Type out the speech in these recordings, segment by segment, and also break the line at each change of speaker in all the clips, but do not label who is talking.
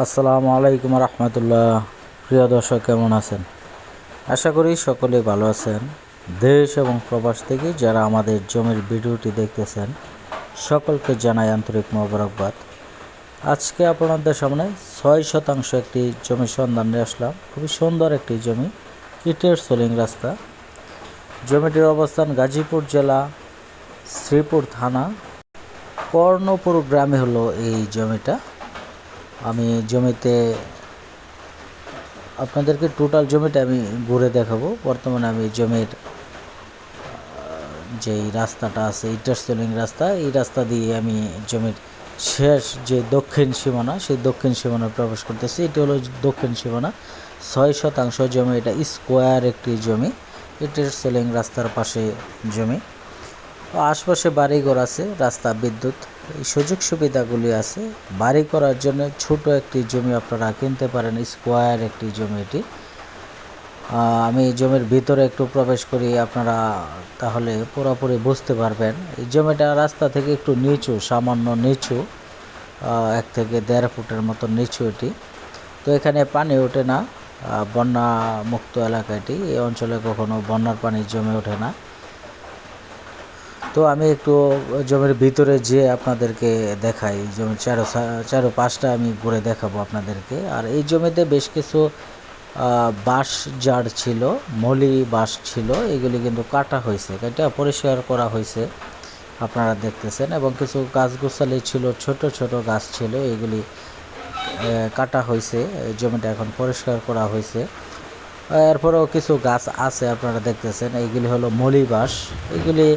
আসসালামু আলাইকুম রহমতুল্লাহ। প্রিয় দর্শক, কেমন আছেন? আশা করি সকলেই ভালো আছেন। দেশ এবং প্রবাস থেকে যারা আমাদের জমির ভিডিওটি দেখতেছেন, সকলকে জানাই আন্তরিক মোবারকবাদ। আজকে আপনাদের সামনে ছয় শতাংশ একটি জমির সন্ধান নিয়ে আসলাম। খুবই সুন্দর একটি জমি, ইটের সোলিং রাস্তা। জমিটির অবস্থান গাজীপুর জেলা, শ্রীপুর থানা। কর্ণপুর গ্রামে হলো এই জমিটা। আমি জমিতে, আপনাদেরকে টোটাল জমিটা আমি ঘুরে দেখাবো। বর্তমানে আমি জমির যেই রাস্তাটা আছে ইটার সোলিং রাস্তা, এই রাস্তা দিয়ে আমি জমির শেষ যে দক্ষিণ সীমানা, সেই দক্ষিণ সীমানায় প্রবেশ করতেছি। এটি হলো দক্ষিণ সীমানা। ছয় শতাংশ জমি এটা স্কোয়ার একটি জমি ইটের সোলিং রাস্তার পাশে জমি। আশপাশে বাড়িঘর আছে, রাস্তা বিদ্যুৎ। সুযোগ সুবিধাগুলি আছে। বাড়ি করার জন্য ছোট একটি জমি আপনারা কিনতে পারেন, স্কোয়ার একটি জমি এটি। আমি জমির ভিতরে একটু প্রবেশ করি, আপনারা তাহলে পুরোপুরি বুঝতে পারবেন। এই জমিটা রাস্তা থেকে একটু নিচু, সামান্য নিচু এক থেকে দেড় ফুটের মতো নিচু এটি। তো এখানে পানি ওঠে না বন্যা মুক্ত এলাকা এটি। এই অঞ্চলে কখনো বন্যার পানি জমে ওঠে না। তো আমি একটু জমির ভিতরে যেয়ে আপনাদেরকে দেখাই। জমির চারো চারো পাঁচটা আমি ঘুরে দেখাবো আপনাদেরকে। আর এই জমিতে বেশ কিছু বাঁশ জাড় ছিল, মলি বাঁশ ছিল, এগুলি কিন্তু কাটা হয়েছে। এটা পরিষ্কার করা হয়েছে, আপনারা দেখতেছেন। এবং কিছু গাছগুছালি ছিল, ছোট ছোট গাছ ছিল, এগুলি কাটা হয়েছে। জমিটা এখন পরিষ্কার করা হয়েছে। এরপরেও কিছু গাছ আছে, আপনারা দেখতেছেন। এইগুলি হলো মলি বাঁশ। এগুলি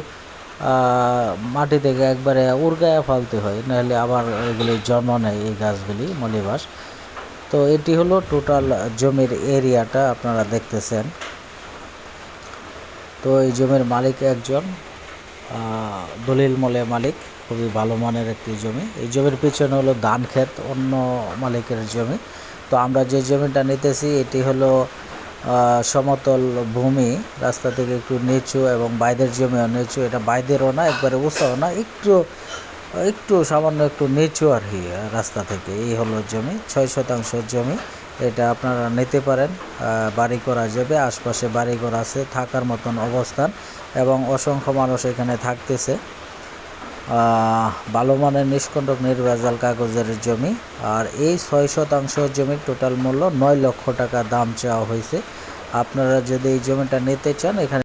মাটি থেকে একবারে উর্গায় ফালতে হয়, নাহলে আবার এগুলি জন্ম নেয় এই গাছগুলি, মলিবাস। তো এটি হলো টোটাল জমির এরিয়াটা আপনারা দেখতেছেন। তো এই জমির মালিক একজন দলিল মলে মালিক, খুবই ভালো মানের একটি জমি। এই জমির পিছনে হলো ধান ক্ষেত, অন্য মালিকের জমি। তো আমরা যে জমিটা নিতেছি, এটি হলো সমতল ভূমি, রাস্তা থেকে একটু নিচু এবং বাইদের জমিও নিচু। এটা বাইদেরও না, একবারে উঁচাও না, একটু একটু সামান্য একটু নিচু আর কি, রাস্তা থেকে। এই হলো জমি, ছয় শতাংশ জমি। এটা আপনারা নিতে পারেন বাড়ি করা যাবে, আশপাশে বাড়ি করা আছে, থাকার মতন অবস্থান। এবং অসংখ্য মানুষ এখানে থাকতেছে। ভালো মানের নিষ্কণ্টক নির্ভেজাল কাগজের জমি। আর এই ছয় শতাংশ জমির টোটাল মূল্য নয় লক্ষ টাকা দাম চাওয়া হয়েছে। আপনারা যদি এই জমিটা নিতে চান, এখানে